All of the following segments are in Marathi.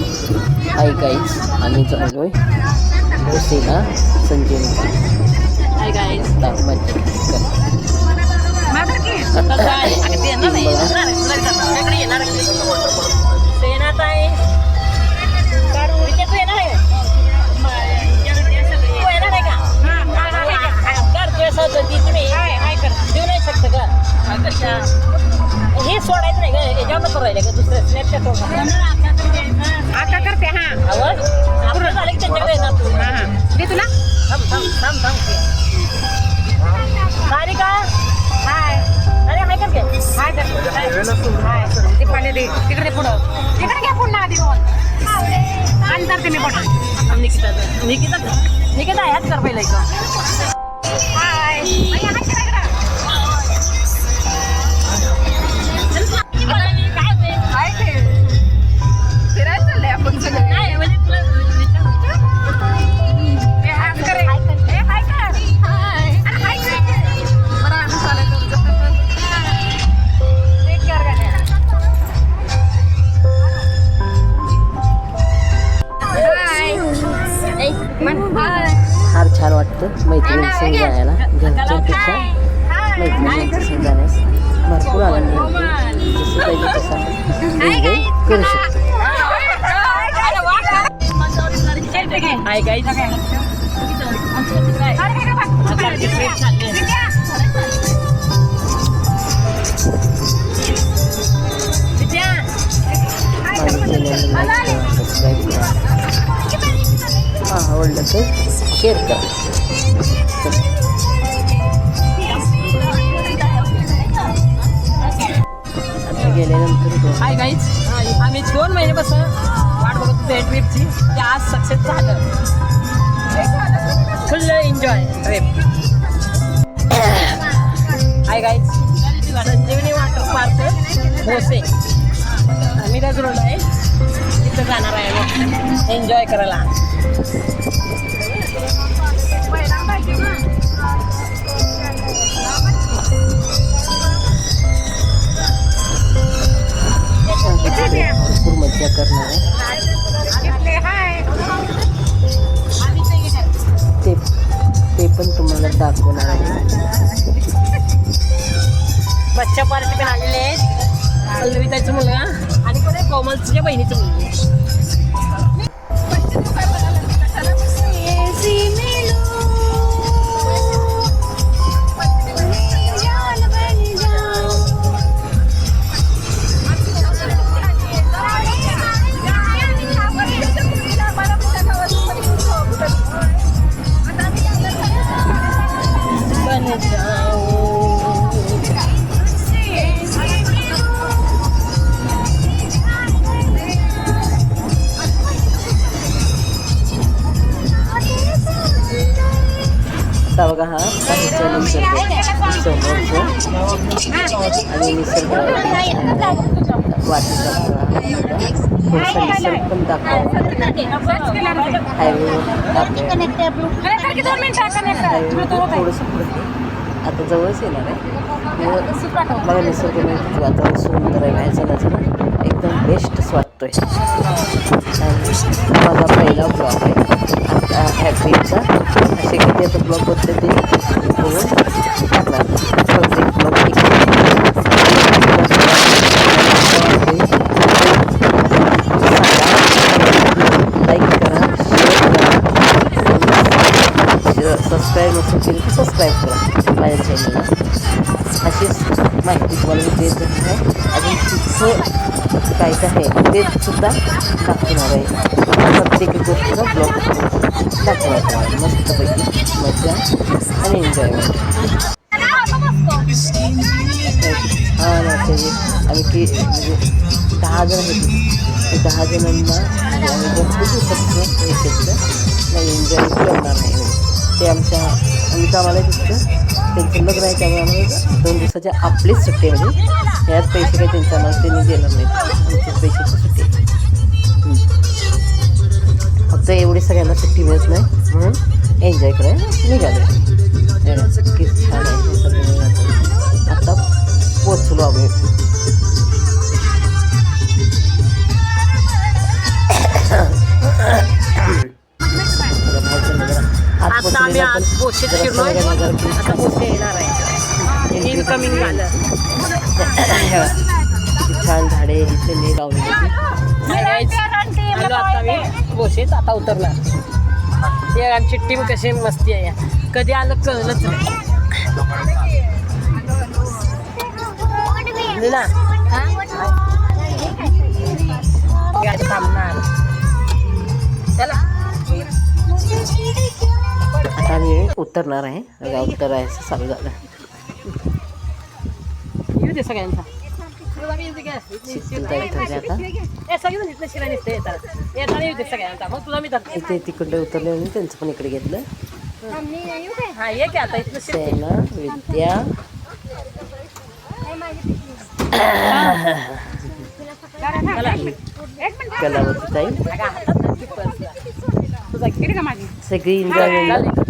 हाय गाईज आम्ही चाललोय भोसेला संजीव हाय गाईज मज्जा कसं आहे अगं ते येणार नाही येणार आहे. थांब थांब थांब. थांब सारिका हाय. अरे हाय कर के हाय कर हाय. ते म्हणजे पाणी दे. तिकडे पुढं. तिकडे घ्या पुन्हा आधी बोल आणि तर करते मी बटन निकिता निकिता निकिता ह्याच कर पहिलं मैत्रिणींच्या संग जाण्यास भरपूर आनंद मिळतो जसं पाहिजे तसा एन्जॉय करू शकतो हाय गाईज हाय गाईज आम्ही दोन महिन्यापासून वाट बघत होतो या ट्रिपची ते आज सक्सेस झालं. Full enjoy trip hi guys Sanjivani water park Bhose आम्ही त्याच रोड आहे तिथं जाणार आहे एन्जॉय करायला. दाखवणार आहे. बच्चा पार्टी पण आलेले आहेत पल्लविताचा मुलगा. आणि कोण आहे? कोमलच्या बहिणीचं मुलगी. आता बघा हा आणि निसर्ग वाटेचा थोडासा निसर्ग पण दाखवा हायवेवर थोडंसं आता जवळच येणार आहे. मला निसर्ग म्हणजे वातावरण सुंदर आहे बाहेर जाण्याचं एकदम बेस्टच वाटतोय आणि हा माझा पहिला ब्लॉग आहे आता ह्या ट्रिपचा असे किती आता ब्लॉग होते ते बघून टाकणार प्रत्येक ब्लॉग लाईक करा शेअर करा सबस्क्राईब नसेल केली तर सबस्क्राईब करा माझ्या चॅनलला अशीच माहिती देत आहे अजून तिथं काय काय आहे. ते सुद्धा दाखवणार आहे. प्रत्येक गोष्टीचा ब्लॉग दाखवणार आहे. मस्तपैकी मजा आणि एन्जॉयमेंट हा ना ते म्हणजे दहा जण होते ते दहा जणांना आम्ही भरपूर शकतो हे केलं एन्जॉय करणार नाही ते आमच्या आम्ही कामाला तिथं त्यांचं लग्न आहे त्यामुळे आम्हाला दोन दिवसाच्या आपलीच सुट्टी आहे. म्हणजे यात पैसे काही त्यांच्या आम्हाला त्यांनी देणार नाही आमच्या पैशाची सुट्टी फक्त एवढी सगळ्यांना सुट्टी मिळत नाही. म्हणून एन्जॉय करायला निघालो. किती छान आहे आता येणार आहे इनकमिंग झालं हे छान झाडे इथे मी guys. आलो आता मी. बोशेत आता उतरणार. हे आमची टीम कशी मस्ती आहे. कधी आलं कळलंच नाही. गाडी थांबणार. चला. उतरणार आहे. बघा उतरायचं चालू झालं. येऊ दे सगळ्यांचा. इथे तिकडे उतरले म्हणून त्यांचं पण इकडे घेतलं. सेना विद्या. कलावती ताई. सगळी एन्जॉयमेंट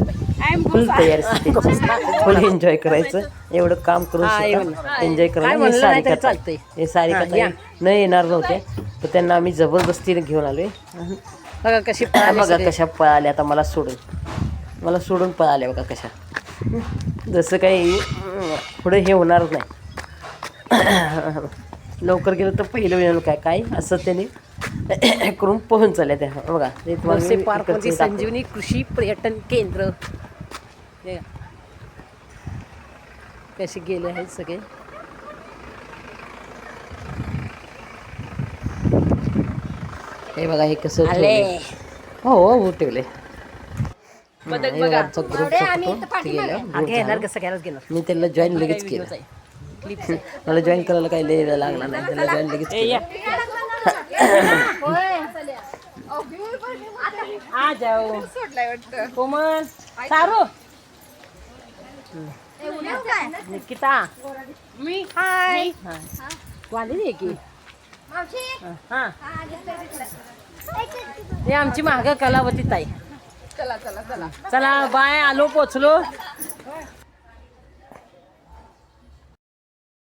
फुल तयारी असते त्यांची फुल एन्जॉय करायचं. एवढं काम करून. एन्जॉय करायला हे सारिका चालतंय. हे सारिका ताई या. न येणार नव्हते. तर त्यांना आम्ही जबरदस्तीने घेऊन आलोय. बघा कशी पळाली बघा. कशा पळाल्या. आता मला सोडून. मला सोडून पळाल्या बघा कशा. जसं काही पुढे हे होणार नाही. लवकर गेलं तर पहिलं वेळ काय काय असं त्याने करून पळून चालल्या त्या. बघा. संजीवनी कृषी पर्यटन केंद्र. हे. कसे गेले आहेत सगळे. हे बघा हे कसं. हो हो ठेवले हे. आमचा ग्रुप घेणार कसं घ्यायलाच घेणार? मी त्याला जॉईन लगेच केलं. मला जॉईन करायला काही लय लागला नाही. त्याला जॉईन लगेच. केलं. आ जाओ सोडलाय वाटतं. कोमल सारू. निकिता. मी. हाय हा. आलेली आहे की? हा हे. आमची महाग कलावती ताई. चला चला चला. चला बाय आलो पोचलो.